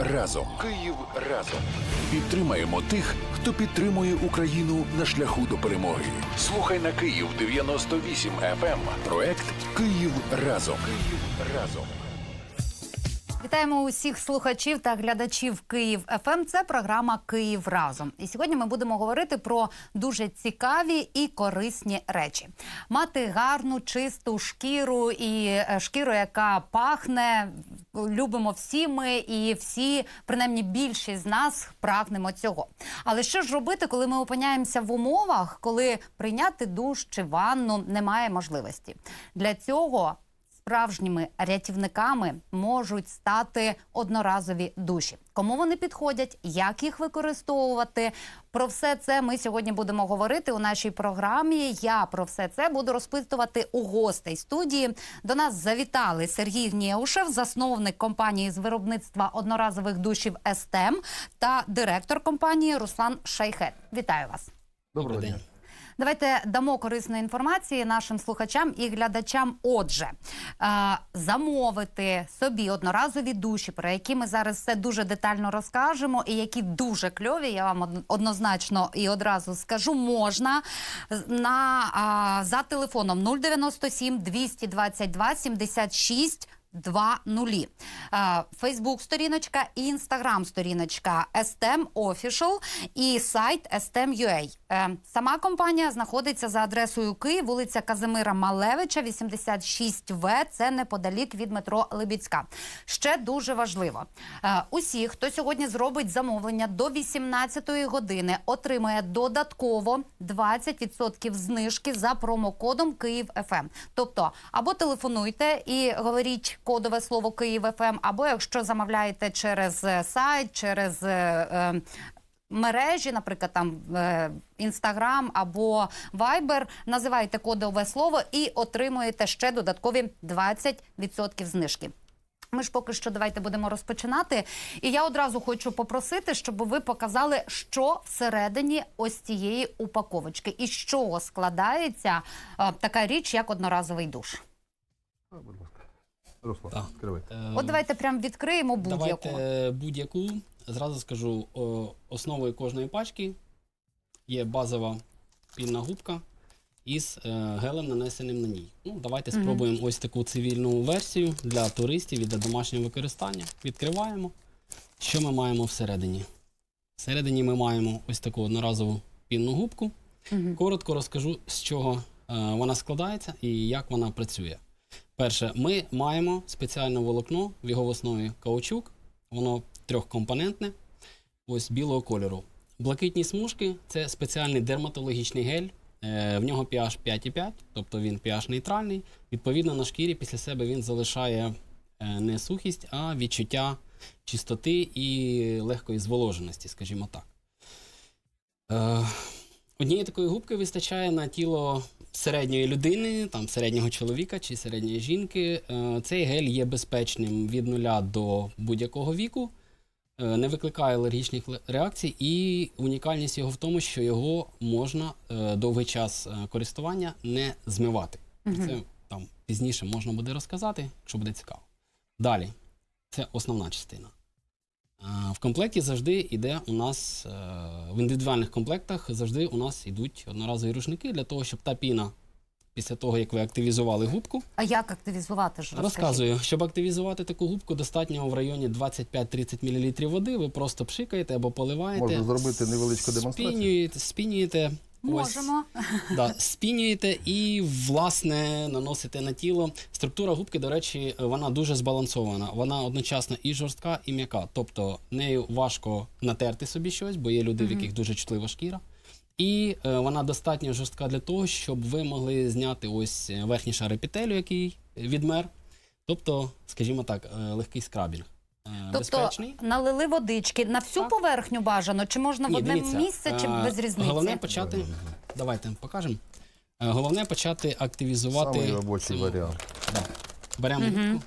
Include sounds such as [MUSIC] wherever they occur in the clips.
разом. Київ разом. Підтримаємо тих, хто підтримує Україну на шляху до перемоги. Слухай на Київ 98 FM. Проект Київ разом. Київ разом. Вітаємо усіх слухачів та глядачів Київ ФМ. Це програма Київ разом. І сьогодні ми будемо говорити про дуже цікаві і корисні речі: мати гарну, чисту шкіру і е, шкіру, яка пахне. Любимо всі ми, і всі, принаймні більшість з нас, прагнемо цього. Але що ж робити, коли ми опиняємося в умовах, коли прийняти душ чи ванну немає можливості? Для цього Справжніми рятівниками можуть стати одноразові душі. Кому вони підходять, як їх використовувати? Про все це ми сьогодні будемо говорити у нашій програмі. Я про все це буду розпитувати у гостей студії. До нас завітали Сергій Гнієушев, засновник компанії з виробництва одноразових душів Естем та директор компанії Руслан Шайхет. Вітаю вас. Доброго дня. Давайте дамо корисної інформації нашим слухачам і глядачам. Отже, е, замовити собі одноразові душі, про які ми зараз все дуже детально розкажемо, і які дуже кльові. Я вам однозначно і одразу скажу, можна на за телефоном 097 222 76 Два нулі. Фейсбук сторіночка інстаграм сторіночка STEM Official і сайт STEM.ua. Е, Сама компанія знаходиться за адресою Київ, вулиця Казимира Малевича, 86В. Це неподалік від метро Либідська. Ще дуже важливо. Е, Усі, хто сьогодні зробить замовлення до 18-ї години, отримає додатково 20% знижки за промокодом Київ ФМ. Тобто, або телефонуйте і говоріть кодове слово Київ ФМ, або якщо замовляєте через е, сайт, через. е, е, Мережі, наприклад, там інстаграм або Viber, називайте кодове слово і отримуєте ще додаткові 20% знижки. Ми ж поки що давайте будемо розпочинати. І я одразу хочу попросити, щоб ви показали, що всередині ось цієї упаковочки, і з чого складається е, така річ, як одноразовий душ. Будь ласка. Руслан, Так. відкривайте. Е, От давайте прям відкриємо будь-яку. Давайте будь-яку. Зразу скажу, о, основою кожної пачки є базова пінна губка із е, гелем, нанесеним на ній. Ну, давайте Мгм. спробуємо ось таку цивільну версію для туристів і для домашнього використання. Відкриваємо. Що ми маємо всередині? Всередині ми маємо ось таку одноразову пінну губку. Мгм. Коротко розкажу, з чого е, вона складається і як вона працює. Перше, ми маємо спеціальне волокно в його основі каучук, воно трьохкомпонентне, ось білого кольору. Блакитні смужки це спеціальний дерматологічний гель. е, В нього pH 5,5, тобто він pH нейтральний. Відповідно, на шкірі після себе він залишає е, не сухість, а відчуття чистоти і легкої зволоженості, скажімо так. Е, Однієї такої губки вистачає на тіло середньої людини, там середнього чоловіка чи середньої жінки. Е, Цей гель є безпечним від нуля до будь-якого віку, е, не викликає алергічних реакцій, і унікальність його в тому, що його можна е, довгий час користування не змивати. Мгм. Це там пізніше можна буде розказати, якщо буде цікаво. Далі, це основна частина. А, В комплекті завжди йде у нас е, в індивідуальних комплектах завжди у нас йдуть одноразові рушники для того, щоб та піна після того, як ви активізували губку, А як активізувати ж? розказую, щоб активізувати таку губку, достатньо в районі 25-30 мл води. Ви просто пшикаєте або поливаєте. Можна зробити невеличку демонстрацію? Спінюєте, спінюєте. Ось, Можемо. [LAUGHS] да, спінюєте і, власне, наносите на тіло. Структура губки, до речі, вона дуже збалансована. Вона одночасно і жорстка, і м'яка. Тобто нею важко натерти собі щось, бо є люди, в яких дуже чутлива шкіра. І е, вона достатньо жорстка для того, щоб ви могли зняти ось верхній шар епітелю, який відмер. Тобто, скажімо так, е, легкий скрабінг. Тобто Безпечний. налили водички на всю Так. поверхню бажано, чи можна в Ні, одне дивіться, місце, чи е, без різниці? Головне почати. Давайте покажемо. Е, Головне почати активізувати. Самий робочий цю- варіант. Да. Беремо губку.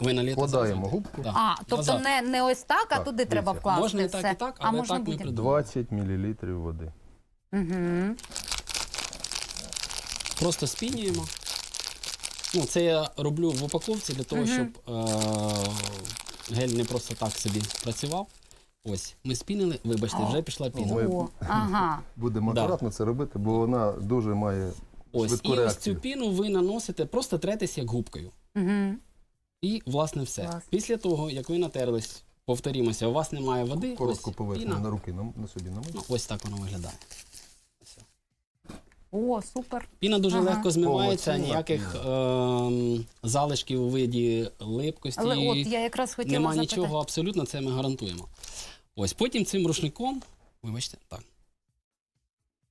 Ви наліте Вкладаємо завжди. губку. Да. А, тобто Назад. не, не ось так, а Так, туди треба дивіться. вкласти Можна і все. так, і так, а але можна так будь- придумали. 20 мл води. Угу. Просто спінюємо. Ну, це я роблю в упаковці для того, Мгм. щоб е- гель не просто так собі працював. Ось, ми спінили, вибачте, вже пішла піна. Ми- О, ага. Будемо Да. акуратно це робити, бо вона дуже має Ось, швидку і ось цю реакцію. піну ви наносите, просто третесь як губкою. Угу. І, власне, все. Клас. Після того, як ви натерлись, повторімося, у вас немає води, Коротко ось поверхню піна. на руки на, на собі намить. Ну, ось так воно виглядає. О, супер. Піна дуже Ага. легко змивається, Повноцінна ніяких ем, залишків у виді липкості. Але от я якраз хотіла Нема запитати. нічого абсолютно, це ми гарантуємо. Ось потім цим рушником, вибачте, так.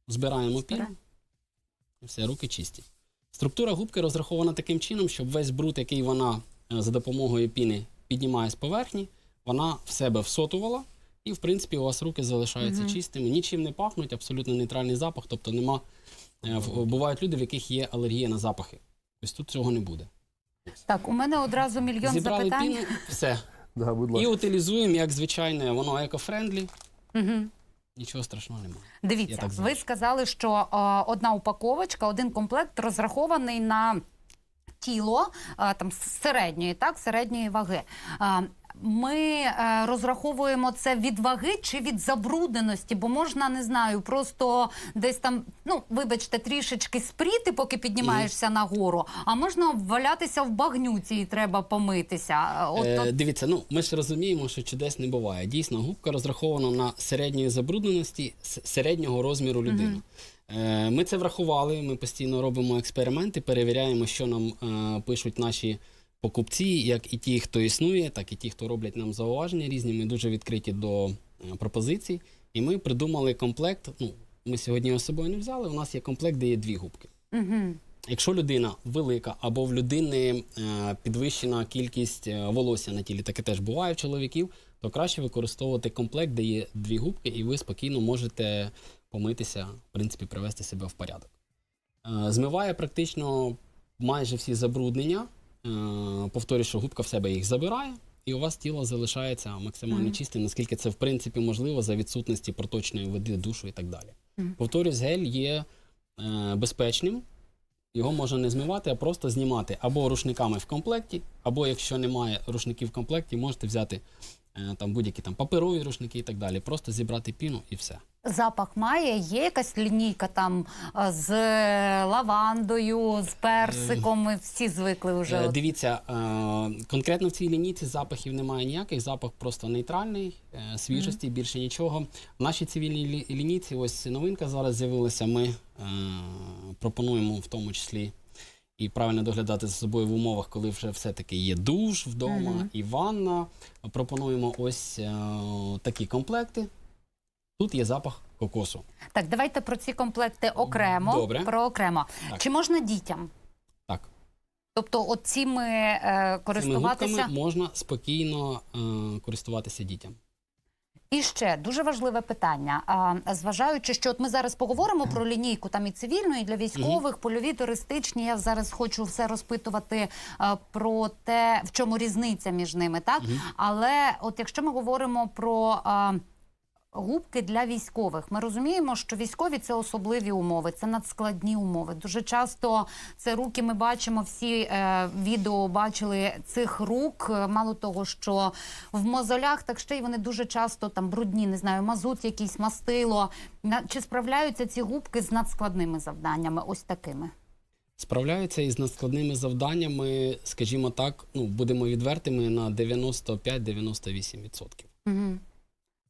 Збираємо піну. Збираємо. Все, руки чисті. Структура губки розрахована таким чином, щоб весь бруд, який вона е, за допомогою піни піднімає з поверхні, вона в себе всотувала. І, в принципі, у вас руки залишаються Мгм. чистими, нічим не пахнуть, абсолютно нейтральний запах, тобто нема. е, в- Бувають люди, в яких є алергія на запахи. Ось тут цього не буде. Так, у мене одразу мільйон Зібрали запитань. піну, все. [LAUGHS] Да, будь І утилізуємо як звичайне, воно екофрендлі, Угу. нічого страшного немає. Дивіться, так ви сказали, що е, одна упаковочка, один комплект розрахований на тіло е, там середньої, так, середньої ваги. Е, ми е, розраховуємо це від ваги чи від забрудненості, бо можна, не знаю, просто десь там, ну вибачте, трішечки спріти, поки піднімаєшся нагору, а можна валятися в багнюці і треба помитися. От, Е, от, дивіться, ну ми ж розуміємо, що чудес не буває. Дійсно, губка розрахована на середньої забрудненості середнього розміру людини. Е, ми це врахували. Ми постійно робимо експерименти, перевіряємо, що нам е, пишуть наші покупці, як і ті, хто існує, так і ті, хто роблять нам зауваження різні. Ми дуже відкриті до е, пропозицій. І ми придумали комплект. Ну, ми сьогодні його з собою не взяли. У нас є комплект, де є дві губки. угу. Якщо людина велика або в людини е, підвищена кількість е, волосся на тілі, таке теж буває в чоловіків, то краще використовувати комплект, де є дві губки, і ви спокійно можете помитися, в принципі, привести себе в порядок. Е, Змиває практично майже всі забруднення. Е, Повторюю, що губка в себе їх забирає, і у вас тіло залишається максимально Мгм. чистим, наскільки це в принципі можливо за відсутності проточної води, душу і так далі. Мгм. Повторюсь, гель є е, безпечним. Його можна не змивати, а просто знімати або рушниками в комплекті, або якщо немає рушників в комплекті, можете взяти е, там будь-які там паперові рушники і так далі. Просто зібрати піну і все. Запах має, є якась лінійка там з лавандою, з персиком. Ми всі звикли вже. Е. Дивіться, е, конкретно в цій лінійці запахів немає ніяких, запах просто нейтральний, е, свіжості, більше нічого. В нашій цивільній лі- лінійці, ось новинка зараз з'явилася. Ми е, пропонуємо в тому числі і правильно доглядати за собою в умовах, коли вже все-таки є душ вдома Мгм. і ванна. Пропонуємо ось е, такі комплекти. Тут є запах кокосу. Так, давайте про ці комплекти окремо. Добре. Про окремо. Так. Чи можна дітям? Так. Тобто, от цими е, Цими користуватися. губками можна спокійно е, користуватися дітям. І ще дуже важливе питання. А, зважаючи, що от ми зараз поговоримо про лінійку там і цивільну, і для військових, польові, туристичні. Я зараз хочу все розпитувати а, про те, в чому різниця між ними, так? Але от якщо ми говоримо про а, губки для військових, ми розуміємо, що військові це особливі умови, це надскладні умови. Дуже часто це руки. Ми бачимо всі е, відео бачили цих рук. Мало того, що в мозолях, так ще й вони дуже часто там брудні, не знаю, мазут, якийсь мастило. Чи справляються ці губки з надскладними завданнями? Ось такими. Справляються із надскладними завданнями, скажімо так, ну будемо відвертими на 95-98%. Угу.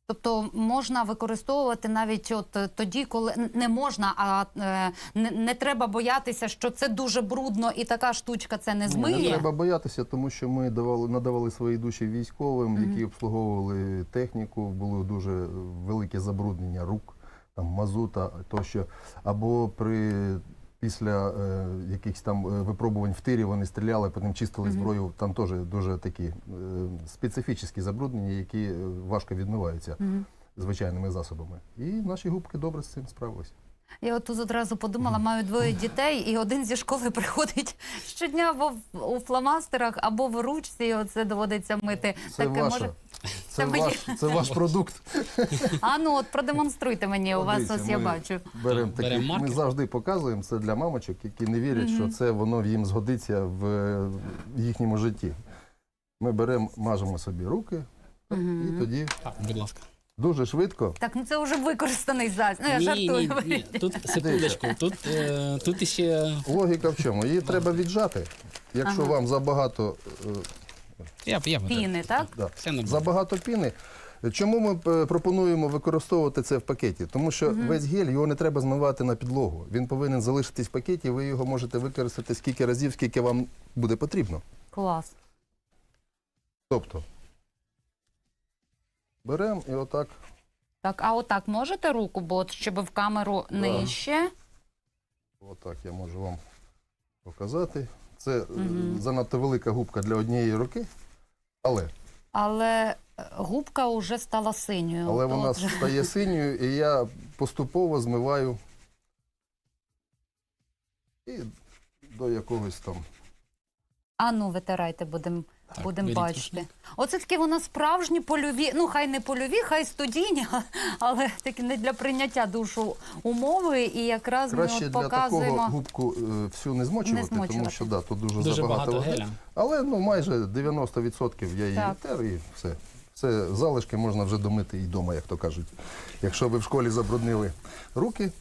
Тобто можна використовувати навіть от е, тоді, коли не можна, а е, не, не треба боятися, що це дуже брудно і така штучка це не змиє. Не треба боятися, тому що ми давали, надавали свої душі військовим, які обслуговували техніку, було дуже велике забруднення рук, там мазута тощо. Або при після е, якихось там е, випробувань в тирі вони стріляли, потім чистили Мгм. зброю. Там теж дуже такі е, специфічні забруднення, які е, важко відмиваються Мгм. звичайними засобами. І наші губки добре з цим справилися. Я от тут одразу подумала, маю двоє дітей, і один зі школи [LAUGHS] приходить щодня або в- у фломастерах, або в ручці, і оце доводиться мити. Це Таке ваше. може. Це, мені- ваш, це ваш продукт. А ну от продемонструйте мені. У вас Дивіться, ось я ми бачу. Беремо Так, беремо такі, ми завжди показуємо це для мамочок, які не вірять, що це воно їм згодиться в їхньому житті. ми беремо, мажемо собі руки, і тоді Так, будь ласка. дуже швидко. Так, ну це вже використаний засіб. Ну, я жартую. ні, ні. Тут [LAUGHS] секундочку. Тут, е, тут іще. Логіка в чому? Її треба віджати. Якщо Ага. вам забагато е, Я, я Піни, так? Да. Все нормально. Забагато піни. Чому ми е, пропонуємо використовувати це в пакеті? Тому що весь гель його не треба змивати на підлогу. Він повинен залишитись в пакеті, ви його можете використати скільки разів, скільки вам буде потрібно. Клас. Тобто беремо і отак. Так, а отак можете руку, бо от щоб в камеру нижче. Отак я можу вам показати. Це е, занадто велика губка для однієї руки, але, Але е, губка вже стала синьою. але вона От. стає [LAUGHS] синьою, і я поступово змиваю і до якогось там. А ну, витирайте, будемо Так, будем беріть бачити. Оце такі воно справжні польові, ну хай не польові, хай студійні, [LAUGHS] але такі не для прийняття душу умови. І якраз Краще ми от для такого губку е, всю не змочувати, Не змочувати. тому що да, тут дуже, Дуже забагато багато води. геля. Але ну майже 90% я її Так. тер і все. Все залишки можна вже домити і вдома, як то кажуть. Якщо ви в школі забруднили руки,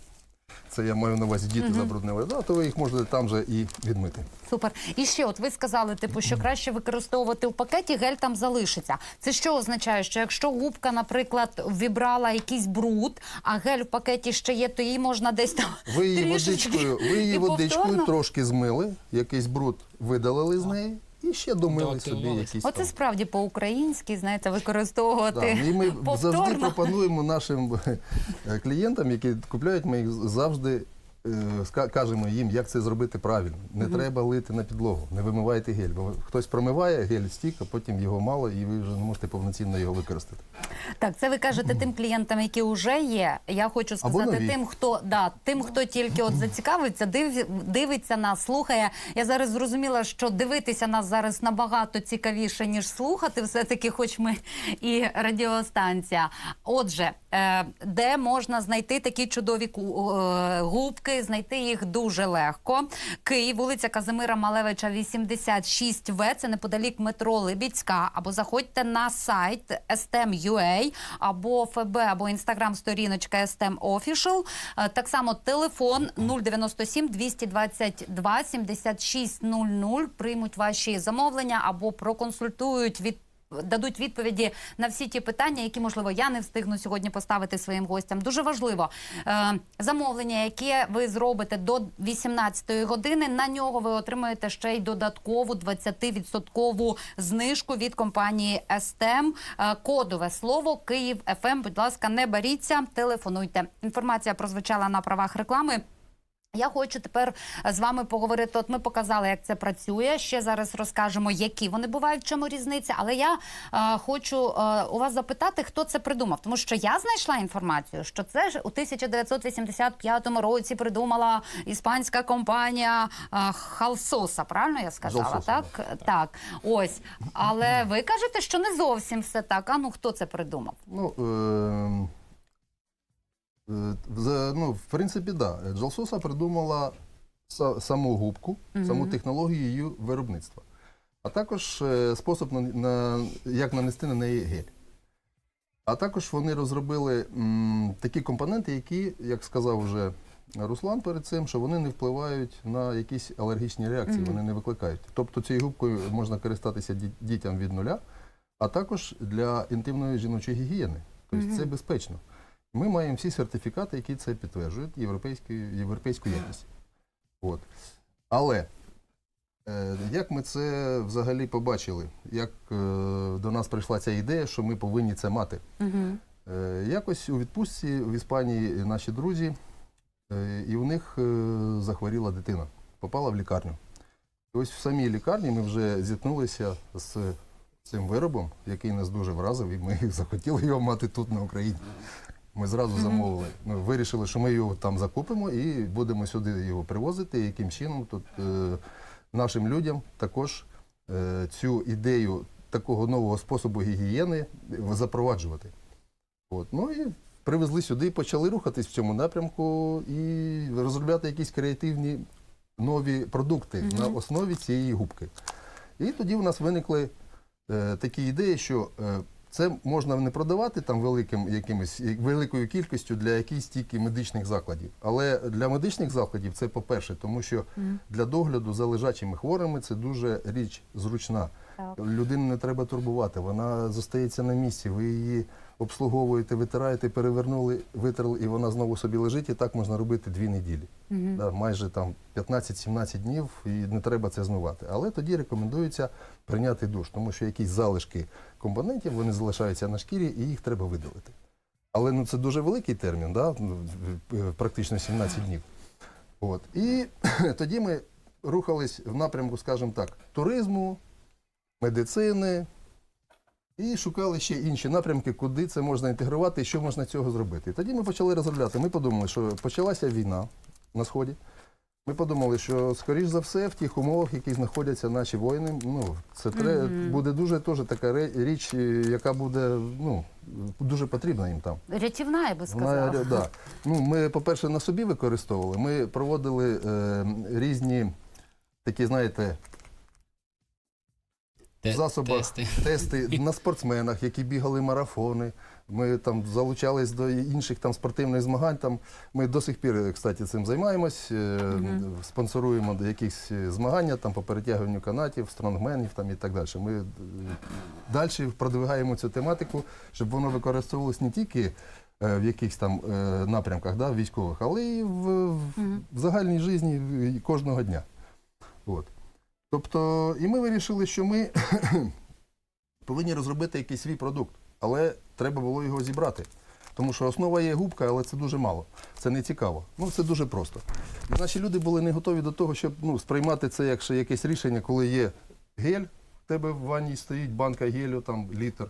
це я маю на увазі діти забруднили, да, то ви їх можете там же і відмити. Супер. І ще, от ви сказали, типу, що краще використовувати в пакеті, гель там залишиться. Це що означає? Що якщо губка, наприклад, вібрала якийсь бруд, а гель в пакеті ще є, то її можна десь там Ви її трішечки водичкою, ви її і водичкою повторно? трошки змили, якийсь бруд видалили з неї і ще домили собі якісь. Оце там. справді по-українськи, знаєте, Да, використовувати і ми завжди пропонуємо нашим е, клієнтам, які купляють, ми їх завжди кажемо їм, як це зробити правильно. Не треба лити на підлогу, не вимивайте гель. Бо хтось промиває гель стік, а потім його мало, і ви вже не можете повноцінно його використати. Так, це ви кажете [CLEARS THROAT] тим клієнтам, які вже є. Я хочу сказати тим, хто да, тим, хто тільки от [CLEARS THROAT] зацікавиться, див, дивиться нас, слухає. Я зараз зрозуміла, що дивитися нас зараз набагато цікавіше ніж слухати. Все таки, хоч ми і радіостанція. Отже, е, де можна знайти такі чудові ку- е. Знайти їх дуже легко. Київ, вулиця Казимира Малевича, 86В. Це неподалік метро Либідська. Або заходьте на сайт STEM.ua, або ФБ, або інстаграм-сторіночка STEM Official. Е, Так само телефон 097 222 7600. Приймуть ваші замовлення або проконсультують від. Дадуть відповіді на всі ті питання, які можливо я не встигну сьогодні поставити своїм гостям. Дуже важливо е, замовлення, яке ви зробите до 18-ї години. На нього ви отримаєте ще й додаткову 20% знижку від компанії Естем. Кодове слово Київ ФМ. Будь ласка, не беріться, телефонуйте. Інформація прозвучала на правах реклами. Я хочу тепер з вами поговорити. От ми показали, як це працює. Ще зараз розкажемо, які вони бувають, в чому різниця. Але я е, хочу е, у вас запитати, хто це придумав. Тому що я знайшла інформацію, що це ж у 1985 році придумала іспанська компанія е, Халсоса. Правильно я сказала? Халсоса, так? так, ось. Але ви кажете, що не зовсім все так. А ну хто це придумав? Ну, е, е, ну в принципі, так. Да. Джалсоса придумала саму губку, саму технологію її виробництва, а також е, спосіб, на, на, як нанести на неї гель. А також вони розробили м, такі компоненти, які, як сказав вже Руслан перед цим, що вони не впливають на якісь алергічні реакції, вони не викликають. Тобто цією губкою можна користатися дітям від нуля, а також для інтимної жіночої гігієни. Тобто це безпечно. Ми маємо всі сертифікати, які це підтверджують, європейську, європейську якість. От. Але е, як ми це взагалі побачили? Як е, до нас прийшла ця ідея, що ми повинні це мати? Угу. Е, Якось у відпустці в Іспанії наші друзі, е, і у них е, захворіла дитина, попала в лікарню. І ось в самій лікарні ми вже зіткнулися з цим виробом, який нас дуже вразив, і ми [LAUGHS] захотіли його мати тут на Україні. Ми зразу замовили. Ми вирішили, що ми його там закупимо і будемо сюди його привозити. І яким чином тут е, нашим людям також е, цю ідею такого нового способу гігієни запроваджувати. От. Ну і привезли сюди, почали рухатись в цьому напрямку і розробляти якісь креативні нові продукти на основі цієї губки. І тоді у нас виникли е, такі ідеї, що е, це можна не продавати там великим якимось великою кількістю для якихось тільки медичних закладів. Але для медичних закладів це по-перше, тому що для догляду за лежачими хворими це дуже річ зручна. Людину не треба турбувати, вона зостається на місці. Ви її обслуговуєте, витираєте, перевернули, витерли, і вона знову собі лежить. І так можна робити дві неділі. Да, майже там 15-17 днів, і не треба це змивати. Але тоді рекомендується прийняти душ, тому що якісь залишки компонентів вони залишаються на шкірі, і їх треба видалити. Але ну це дуже великий термін, да? ну, практично 17 днів. От. І [CLEARS THROAT] тоді ми рухались в напрямку, скажімо так, туризму, медицини і шукали ще інші напрямки, куди це можна інтегрувати і що можна цього зробити. І тоді ми почали розробляти. Ми подумали, що почалася війна на сході. Ми подумали, що скоріш за все в тих умовах, в яких знаходяться наші воїни, ну це тре, буде дуже теж така річ, е, яка буде ну дуже потрібна їм там. Рятівна, я би Вона, да. ну, ми, по-перше, на собі використовували. Ми проводили е, різні такі, знаєте, Те- засобах тести. тести на спортсменах, які бігали марафони. Ми там залучались до інших там спортивних змагань. Там ми до сих пір, кстати, цим займаємось. е, Спонсоруємо до якісь е, змагання там по перетягуванню канатів, стронгменів там і так далі. Ми далі продвигаємо цю тематику, щоб воно використовувалось не тільки. е, В якихось там е, напрямках да, військових, але і в, в, в загальній житті кожного дня. От. Тобто, і ми вирішили, що ми [COUGHS] повинні розробити якийсь свій продукт, але треба було його зібрати. Тому що основа є губка, але це дуже мало. Це не цікаво. Ну, це дуже просто. І наші люди були не готові до того, щоб ну, сприймати це як ще якесь рішення, коли є гель, в тебе в ванні стоїть банка гелю, там літр.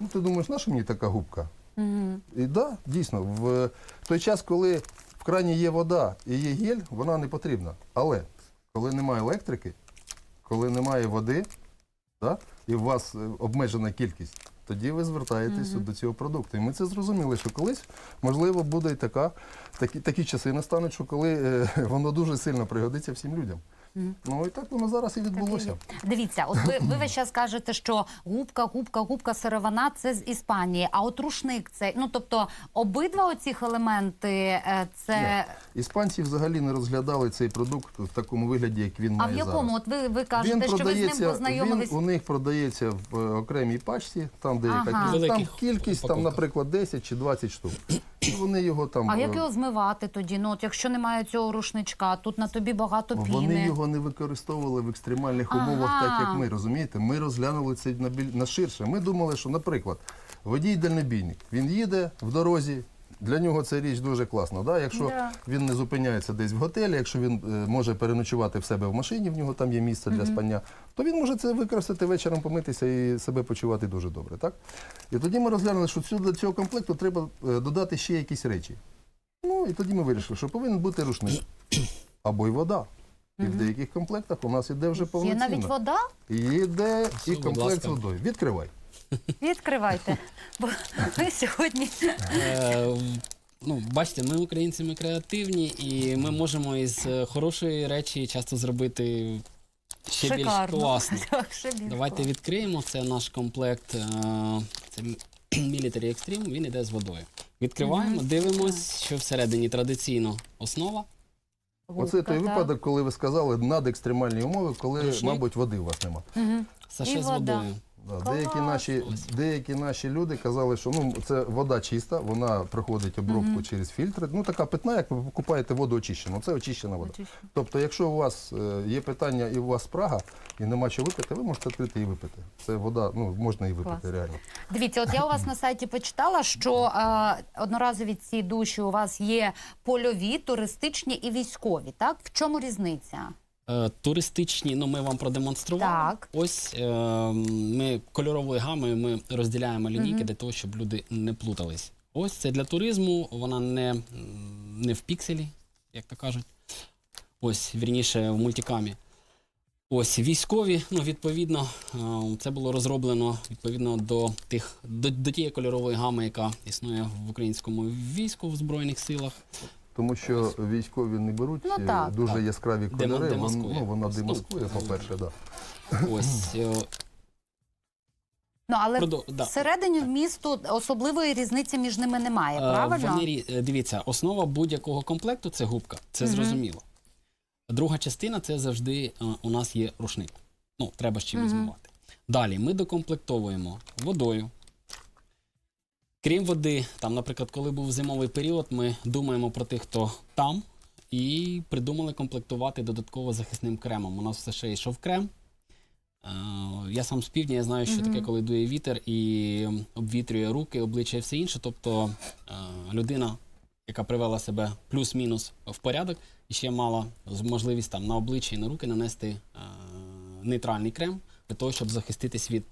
Ну, ти думаєш, наша мені така губка? Мгм. І так, да, дійсно, в той час, коли в крані є вода і є гель, вона не потрібна. Але коли немає електрики, коли немає води, да, і у вас е, обмежена кількість, тоді ви звертаєтесь до цього продукту. І ми це зрозуміли, що колись, можливо, буде і така, такі, такі часи настануть, що коли е, [LAUGHS] воно дуже сильно пригодиться всім людям. Ну і так воно зараз і відбулося. Дивіться, от ви, ви весь час кажете, що губка, губка, губка сировина це з Іспанії, а от рушник це. Ну тобто обидва оцих елементи е, це. Іспанці взагалі не розглядали цей продукт в такому вигляді, як він А має в якому? зараз. От ви, ви кажете, що ви з ним познайомились. він у них продається в е, окремій пачці, там де яка Ага. там кількість, там, наприклад, 10 чи 20 штук. Вони його там А як е, його змивати тоді? Ну от якщо немає цього рушничка, тут на тобі багато піни. вони його не використовували в екстремальних Ага. умовах, так як ми розумієте. Ми розглянули це на біль- на ширше. Ми думали, що, наприклад, водій дальнобійник, він їде в дорозі. Для нього це річ дуже класна. Да? Якщо Да. він не зупиняється десь в готелі, якщо він е, може переночувати в себе в машині, в нього там є місце для спання, то він може це використати вечором, помитися і себе почувати дуже добре. Так? І тоді ми розглянули, що цю- до цього комплекту треба е, додати ще якісь речі. Ну і тоді ми вирішили, що повинен бути рушник або й вода. І в деяких комплектах у нас іде вже Є повноцінно. навіть вода? І йде і комплект з ласка. водою. Відкривай. Відкривайте. Бо ви сьогодні Е, ну, бачите, ми українці ми креативні, і ми можемо із е, хорошої речі часто зробити ще більш шикарно. класно. [LAUGHS] Так, ще більш Давайте класно. відкриємо. Це наш комплект. е, Це [CLEARS THROAT] Military Extreme, він іде з водою. Відкриваємо, дивимось, що всередині традиційно основа. Оце той так. випадок, коли ви сказали надекстремальні умови, коли, Рушник. мабуть, води у вас нема. Мгм. Саше І з вода. водою. Да, деякі, наші, деякі наші люди казали, що ну, це вода чиста, вона проходить обробку через фільтри. Ну, така питна, як ви купаєте воду очищену. Це очищена вода. Очищена. Тобто, якщо у вас е, є питання і у вас спрага, і нема що випити, ви можете відкрити і випити. Це вода, ну, можна і випити Клас. реально. Дивіться, от я у вас на сайті почитала, що е, одноразові ці душі у вас є польові, туристичні і військові. Так в чому різниця? Е, Туристичні, ну ми вам продемонстрували. Так. Ось е, ми кольоровою гамою ми розділяємо лінійки для того, щоб люди не плутались. Ось це для туризму, вона не, не в пікселі, як то кажуть. Ось, вірніше, в мультикамі. Ось військові, ну відповідно, е, це було розроблено відповідно до тих до, до тієї кольорової гами, яка існує в українському війську в збройних силах. Тому що військові не беруть Ну, е, так. дуже Так. яскраві Демо- кольори. вон- демаскує. ну, вона демаскує, по-перше, да. Ось [CLEARS THROAT] е, Ну але Продо- да. всередині вмісту особливої різниці між ними немає, Е, правильно? Вони, рі- е, дивіться, основа будь-якого комплекту це губка, це Мгм. зрозуміло. Друга частина це завжди е, у нас є рушник. Ну, треба з чимось Мгм. змивати. Далі ми докомплектовуємо водою. Крім води, там, наприклад, коли був зимовий період, ми думаємо про тих, хто там, і придумали комплектувати додатково захисним кремом. У нас все ще йшов крем. Е, Я сам з півдня, я знаю, що Мгм. таке, коли дує вітер і обвітрює руки, обличчя і все інше. Тобто е, людина, яка привела себе плюс-мінус в порядок, і ще мала можливість там на обличчя і на руки нанести е, нейтральний крем для того, щоб захиститись від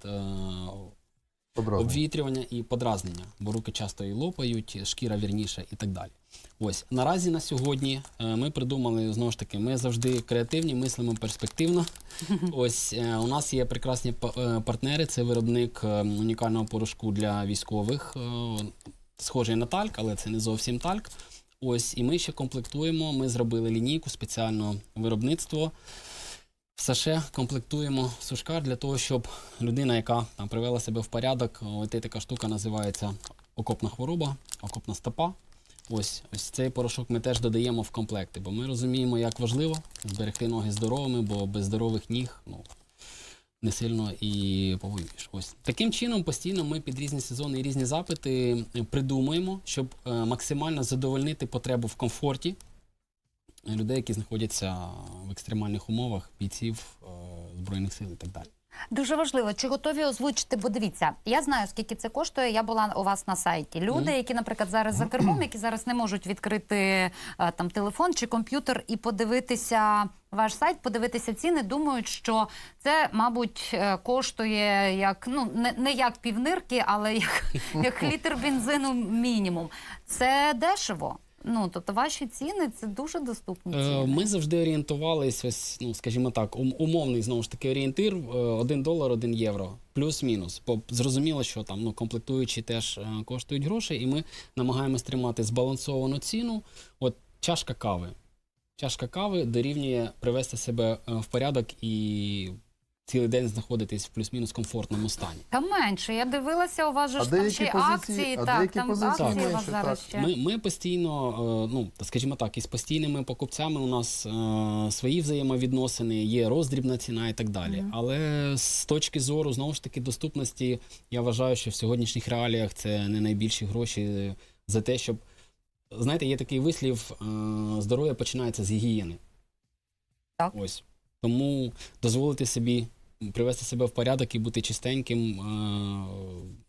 е, обвітрювання і подразнення, бо руки часто і лопають, шкіра вірніше і так далі. Ось наразі на сьогодні е, ми придумали знову ж таки. Ми завжди креативні, мислимо перспективно. [LAUGHS] Ось е, у нас є прекрасні е, партнери. Це виробник унікального порошку для військових, схожий на тальк, але це не зовсім тальк. Ось, і ми ще комплектуємо. Ми зробили лінійку спеціально виробництво. В США комплектуємо сушкар для того, щоб людина, яка там привела себе в порядок, є така штука називається окопна хвороба, окопна стопа. Ось ось цей порошок ми теж додаємо в комплекти, бо ми розуміємо, як важливо зберегти ноги здоровими, бо без здорових ніг ну, не сильно і повоюєш. Ось таким чином постійно ми під різні сезони і різні запити придумуємо, щоб е, максимально задовольнити потребу в комфорті людей, які знаходяться в екстремальних умовах, бійців е, збройних сил і так далі. Дуже важливо, чи готові озвучити, бо дивіться, я знаю, скільки це коштує. Я була у вас на сайті. Люди, які, наприклад, зараз за кермом, які зараз не можуть відкрити е, там телефон чи комп'ютер і подивитися ваш сайт, подивитися ціни, думають, що це, мабуть, е, коштує як ну не, не як півнирки, але як, [LAUGHS] як літр бензину мінімум. Це дешево. Ну тобто ваші ціни це дуже доступні ціни. Е, Ми завжди орієнтувались, ось, ну скажімо так, ум- умовний знову ж таки орієнтир: 1 долар, 1 євро, плюс-мінус. Бо зрозуміло, що там ну комплектуючі теж е, коштують грошей, і ми намагаємось тримати збалансовану ціну. От чашка кави. Чашка кави дорівнює привести себе е, в порядок і цілий день знаходитись в плюс-мінус комфортному стані. Та менше. Я дивилася, у вас же А ж там ще позиції- акції. а так, деякі там позиції акції у вас зараз так. ще. Ми, ми постійно, е, ну скажімо так, із постійними покупцями у нас е, свої взаємовідносини, є роздрібна ціна і так далі. Мгм. Але з точки зору знову ж таки доступності, я вважаю, що в сьогоднішніх реаліях це не найбільші гроші за те, щоб знаєте, є такий вислів: е, здоров'я починається з гігієни. Так. Ось тому дозволити собі привести себе в порядок і бути чистеньким е,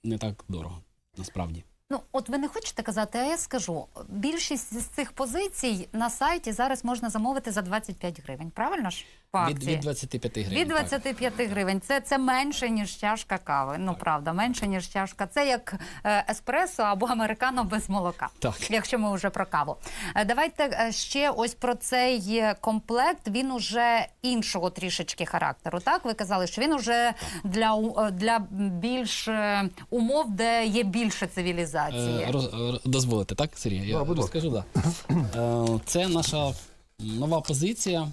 не так дорого, насправді. Ну, от ви не хочете казати, а я скажу. Більшість з цих позицій на сайті зараз можна замовити за 25 гривень. Правильно ж? По Від, акції? від 25 гривень. Від так. 25 гривень. Це, це менше, ніж чашка кави. Ну, правда, менше, ніж чашка. Це як е, еспресо або американо без молока. Так. Якщо ми вже про каву. Е, Давайте е, ще ось про цей комплект. Він уже іншого трішечки характеру. Так, ви казали, що він уже для, у- е, для більш е, умов, де є більше цивілізації. Е, роз- дозволите, так, Сергій? Я Да, будь ласка. розкажу, да. Е, Це наша нова позиція.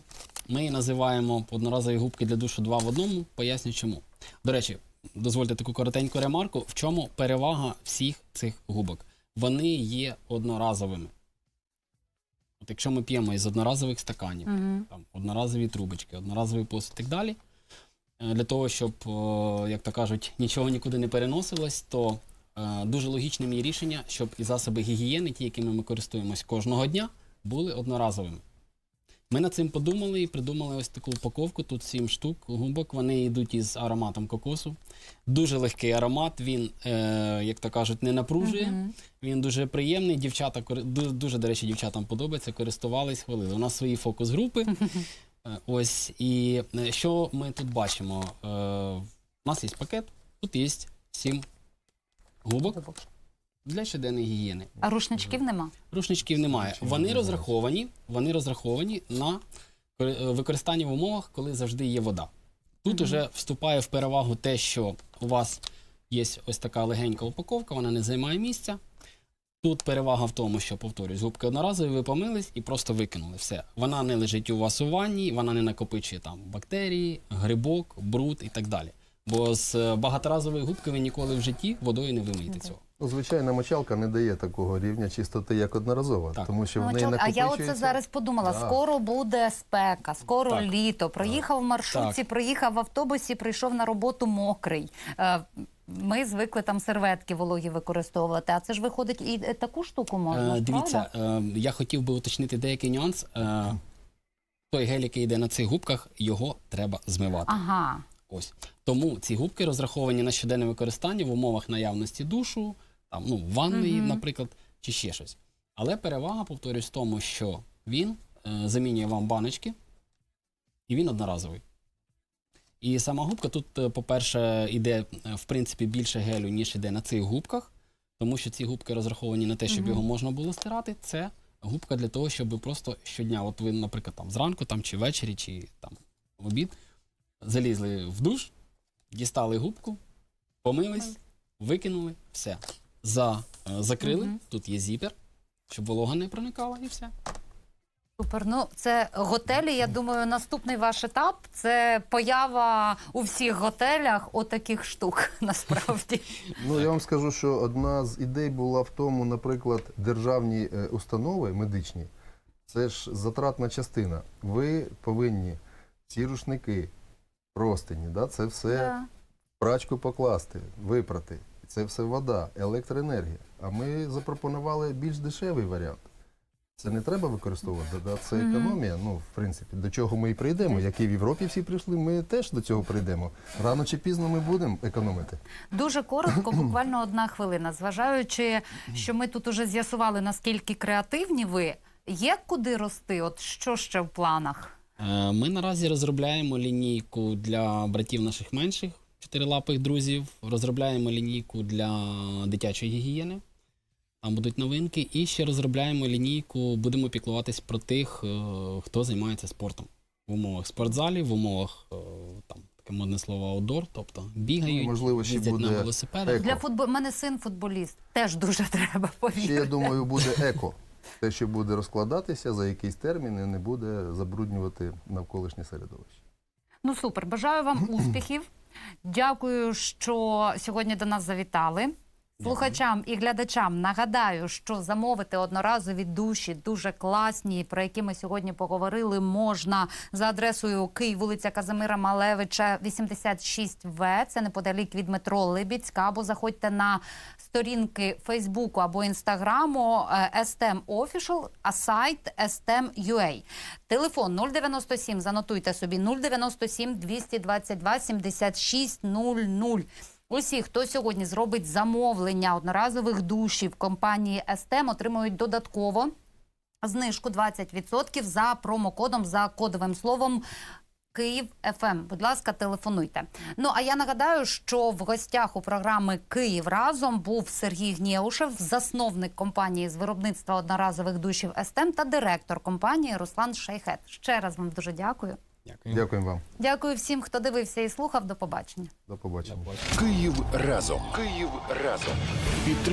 Ми її називаємо одноразові губки для душу два в одному. Поясню чому. До речі, дозвольте таку коротеньку ремарку. В чому перевага всіх цих губок? Вони є одноразовими. От якщо ми п'ємо із одноразових стаканів, Мгм. там, одноразові трубочки, одноразовий посуд і так далі. Е, Для того, щоб, як то кажуть, нічого нікуди не переносилось, то е, дуже логічним є рішення, щоб і засоби гігієни, ті, якими ми користуємось кожного дня, були одноразовими. Ми над цим подумали і придумали ось таку упаковку. Тут сім штук губок. Вони йдуть із ароматом кокосу. Дуже легкий аромат. Він, е, як то кажуть, не напружує. Мгм. Він дуже приємний. Дівчата кори- ду- дуже, до речі, дівчатам подобається, користувались, хвалили. У нас свої фокус-групи. [LAUGHS] Е, Ось і е, що ми тут бачимо? Е, У нас є пакет, тут є сім губок для щоденної гігієни. А рушничків нема. Рушничків немає. Вони розраховані, вони розраховані на е, використання в умовах, коли завжди є вода. Тут уже вступає в перевагу те, що у вас є ось така легенька упаковка, вона не займає місця. Тут перевага в тому, що повторюсь, губки одноразові, ви помились і просто викинули все. Вона не лежить у вас у ванні, вона не накопичує там бактерії, грибок, бруд і так далі. Бо з е, багаторазової губки ви ніколи в житті водою не вимиєте цього. Ну, звичайна мочалка не дає такого рівня чистоти, як одноразова, Так. тому що в неї а я оце зараз подумала: Да. скоро буде спека, скоро Так. літо. Проїхав в маршрутці, Так. проїхав в автобусі, прийшов на роботу мокрий. Е, Ми звикли там серветки вологі використовувати. А це ж виходить і е, таку штуку можна. Е, дивіться, е, я хотів би уточнити деякий нюанс. Е, той гель, який йде на цих губках, його треба змивати. Ага. Ось тому ці губки розраховані на щоденне використання в умовах наявності душу, там ну ванної, Мгм. наприклад, чи ще щось. Але перевага, повторюсь, в тому, що він е, замінює вам баночки, і він одноразовий. І сама губка тут, е, по-перше, йде е, в принципі більше гелю, ніж йде на цих губках, тому що ці губки розраховані на те, щоб Мгм. його можна було стирати. Це губка для того, щоб просто щодня, от ви, наприклад, там зранку, там чи ввечері, чи там в обід, залізли в душ, дістали губку, помились, викинули, все. За, е, закрили, Мгм. тут є зіпер, щоб волога не проникала і все. Супер. Ну це готелі. Я думаю, наступний ваш етап це поява у всіх готелях отаких штук. [LAUGHS] Насправді. Ну, я вам скажу, що одна з ідей була в тому, наприклад, державні е, установи медичні, це ж затратна частина. Ви повинні ці рушники, простині, да, це все Да. прачку покласти, випрати. Це все вода, електроенергія. А ми запропонували більш дешевий варіант. Це не треба використовувати, да? це економія. Ну, в принципі, до чого ми і прийдемо. Як і в Європі всі прийшли, ми теж до цього прийдемо. Рано чи пізно ми будемо економити. Дуже коротко, буквально одна хвилина. Зважаючи, що ми тут уже з'ясували, наскільки креативні ви, є куди рости? От що ще в планах? Е, Ми наразі розробляємо лінійку для братів наших менших, чотирилапих друзів. Розробляємо лінійку для дитячої гігієни. Там будуть новинки. І ще розробляємо лінійку, будемо піклуватись про тих, е, хто займається спортом в умовах спортзалів, в умовах е, там таке модне слово аутдор, тобто бігають, Ну, можливо, ще їздять на велосипедах. еко. Для футболу мене син футболіст. Теж дуже [LAUGHS] треба Ще, я думаю, буде еко. Те, що буде розкладатися за якийсь термін і не буде забруднювати навколишнє середовище. Ну супер. Бажаю вам [CLEARS THROAT] успіхів. Дякую, що сьогодні до нас завітали. Слухачам і глядачам нагадаю, що замовити одноразові душі дуже класні, про які ми сьогодні поговорили, можна за адресою Київ, вулиця Казимира Малевича, 86В. Це неподалік від метро Либідська. Або заходьте на сторінки Фейсбуку або Інстаграму е, STEM Official, а сайт STEM.ua. Телефон 097, занотуйте собі 097 222 76 00. Усі, хто сьогодні зробить замовлення одноразових душів компанії STEM, отримують додатково знижку 20% за промокодом за кодовим словом. Київ ФМ. Будь ласка, телефонуйте. Ну а я нагадаю, що в гостях у програми Київ разом був Сергій Гнєушев, засновник компанії з виробництва одноразових душів СТМ та директор компанії Руслан Шейхет. Ще раз вам дуже дякую. Дякую. Дякуємо вам. Дякую всім, хто дивився і слухав. До побачення. До побачення. Київ разом. Київ разом.